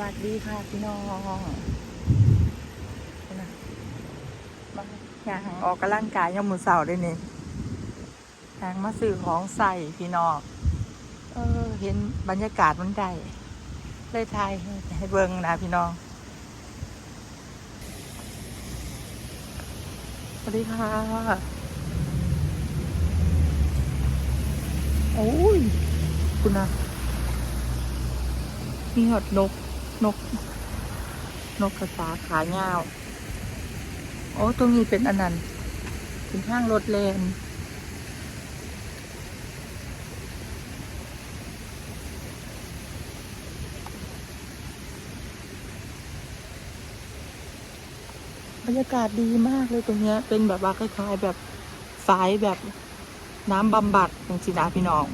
วัสดีค่ะพี่น้องนะมาอยางออกกำลังกายยามมือเสาร์ด้วยนี่ทางมาซื้อของใส่พี่น้อง เออ เห็นบรรยากาศมันได้ เลยทายให้เบิ่งนะพี่น้อง สวัสดีค่ะ โอ้ย คุณนะมีหอดนก นก นกกระสาขาเงาโอ้ตรงนี้เป็นอันนั้นเป็นห้างรถแลนบรรยากาศดีมากเลยตรงเนี้ยเป็นแบบว่าคล้ายๆแบบฝายแบบน้ำบำบัดของสินาพี่น้อง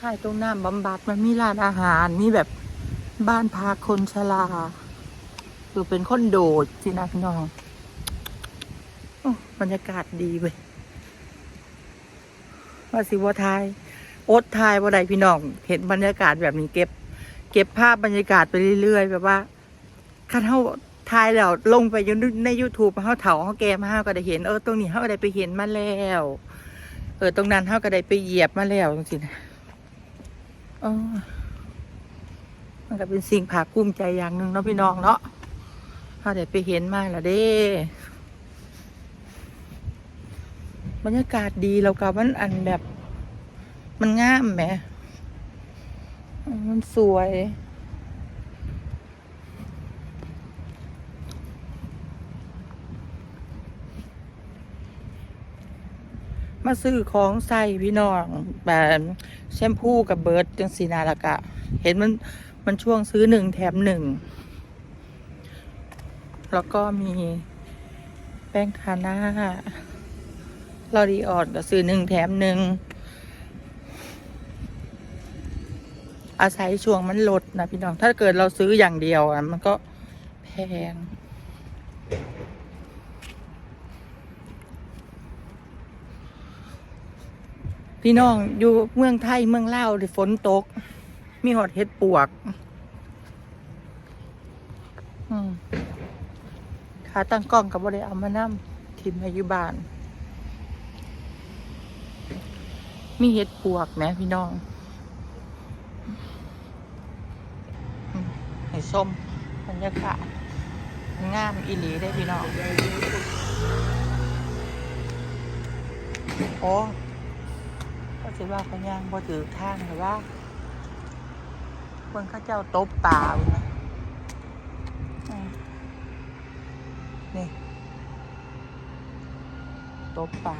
คล้ายตรงน้ำบำบัดมันมีร้านอาหาร มีแบบบ้านพักคนชราคือเป็นคนโดดสินะพี่น้องโอ้บรรยากาศดีเว้ยว่าสิว่าทายอดทายว่าใดพี่น้อง เห็นบรรยากาศแบบนี้เก็บ เก็บภาพบรรยากาศไปเรื่อยๆแบบว่าคันเท่าทายแล้วลงไปยใน YouTube เขาเถาเขาแกมาเขาก็ได้เห็น เออตรงนี้เขาก็ได้ไปเห็นมาแล้ว เออตรงนั้นเขาก็ได้ไปเหยียบมาแล้วจริงๆนะเออ มันก็เป็นสิ่งผากุ้มใจอย่างหนึ่งเนาะพี่น้องเนาะถ้าเด้ไปเห็นมาละเด้บรรยากาศดีเรากับมันอันแบบ มันงามแหม มันสวย มาซื้อของใส่พี่น้องแบบแชมพูกับเบิร์ดจังสีนาละกะ เห็นมันมันช่วงซื้อหนึ่งแถมหนึ่ง แล้วก็มีแป้งทาหน้าลอรีออดก็ซื้อหนึ่งแถมหนึ่ง อาศัยช่วงมันลดนะพี่น้อง ถ้าเกิดเราซื้ออย่างเดียวมันก็แพง พี่น้องอยู่เมืองไทยเมืองลาวที่ฝนตก มีหอดเห็ดปวกขาตั้งกล้องกับบ่ได้เอามานั่มทิมอายุบาน มีเห็ดปวกนะพี่น้องไห้ส้มบรรยากาศงามอีหลีได้พี่น้อง โอ้ ก็สิว่าเขาย่างบ่ถือทางหรือว่าคนเข้าเจ้าตบป่าอยู่นะนี่ตบป่า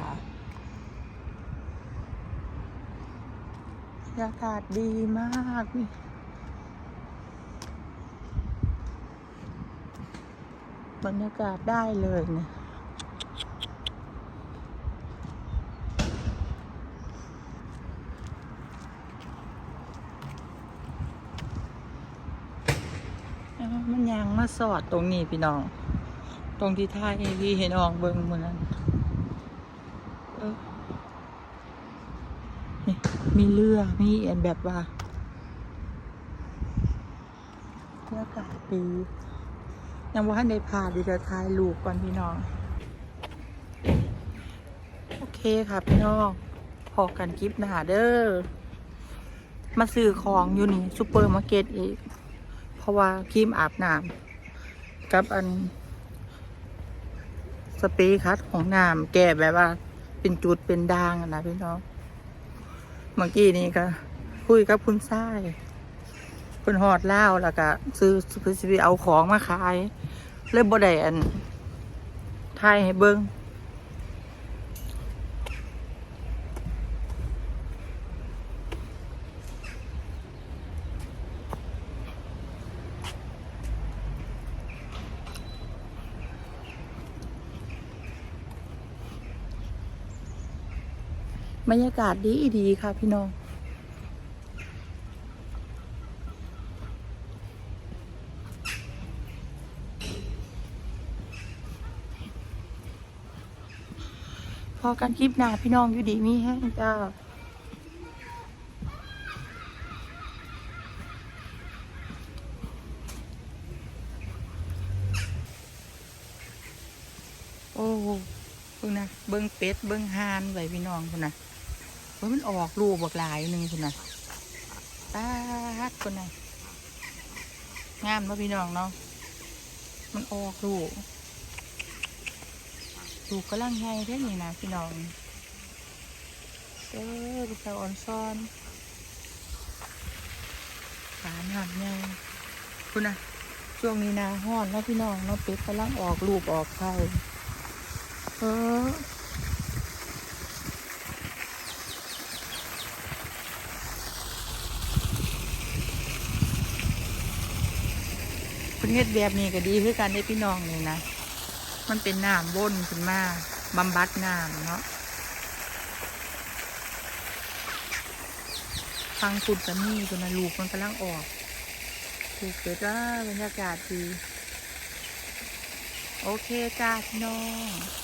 บรรยากาศดีมากนี่บรรยากาศได้เลยเนี่ย เอามันยางมา สอดตรงนี้พี่น้อง ตรงที่ท่ายพี่เห็นออกเบิ้งเหมือนั้นเออนี่มีเรือมีอันแบบว่าบรรยากาศดียังว่าในพาดีจะถ่ายรูปก่อนพี่น้อง โอเคค่ะพี่น้องพอกันคลิปหนาเด้อมาซื้อของอยู่นี่ซูเปอร์มาร์เก็ตอีก เพราะว่าครีมอาบน้ำ กับอัน สเปรย์คัดของน้ำแก้แบบว่า เป็นจุดเป็นด่างนะพี่น้อง เมื่อกี้นี้ก็คุยกับคุณซ้ายคุณหอดเล่าแล้วก็ซื้อซื้อสิไปเอาของมาขาย เลยบ่ได้อันทายให้เบิ้ง บรรยากาศดีดีค่ะพี่น้อง พอกันคลิปหน้าพี่น้องอยู่ดีมีแห้งจ้าโอ้เบิ่งนะเบิ่งเป็ด เบิ่งห่านไว้พี่น้องคนนะ เบิ่งมันออกลูกบักหลายหนึ่งคนนะตาฮัดคนนะงามเนาะพี่น้องเนาะมันออกลูกลูกกำลังไงเท่านี้นะพี่น้องเออลูกสาวอ่อนซ้อนขาหนักไงคุณนะช่วงนี้นาห้อนเนาะพี่น้องเนาะเป็ดกำลังออกลูกออกไข่เออ ประเฮ็ดแบบนี้ก็ดีคือการได้พี่น้องนี่นะ มันเป็นน้ำวนขึ้นมาบำบัดน้ำเนาะฟังคุณกันนี่ตัวนะลูกมันกำลังออกถูกเกิดว่าบรรยากาศดี โอเคจ้าพี่น้อง